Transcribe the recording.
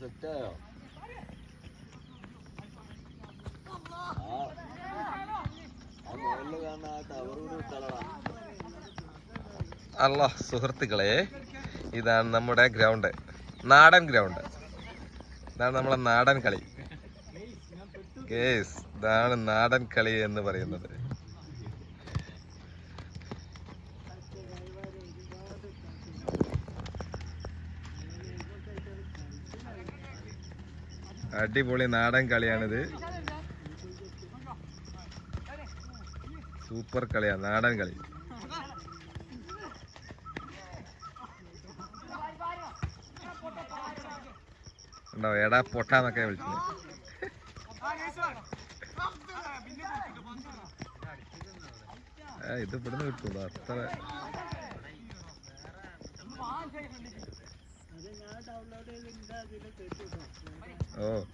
സെറ്റായോ അല്ല സുഹൃത്തുക്കളെ ഇതാണ് നമ്മുടെ ഗ്രൗണ്ട്. നാടൻ ഗ്രൗണ്ട്. ഇതാണ് നമ്മുടെ നാടൻ കളി. കേസ് ഇതാണ് നാടൻ കളി എന്ന് പറയുന്നത്. അടിപൊളി നാടൻ കളിയാണിത്. സൂപ്പർ കളിയാണ് നാടൻ കളി. ഉണ്ടോ എടാ പൊട്ടാന്നൊക്കെ വിളിച്ചത്. ഇത് ഇവിടുന്ന് കിട്ടുള്ളൂ അത്ര. Oh.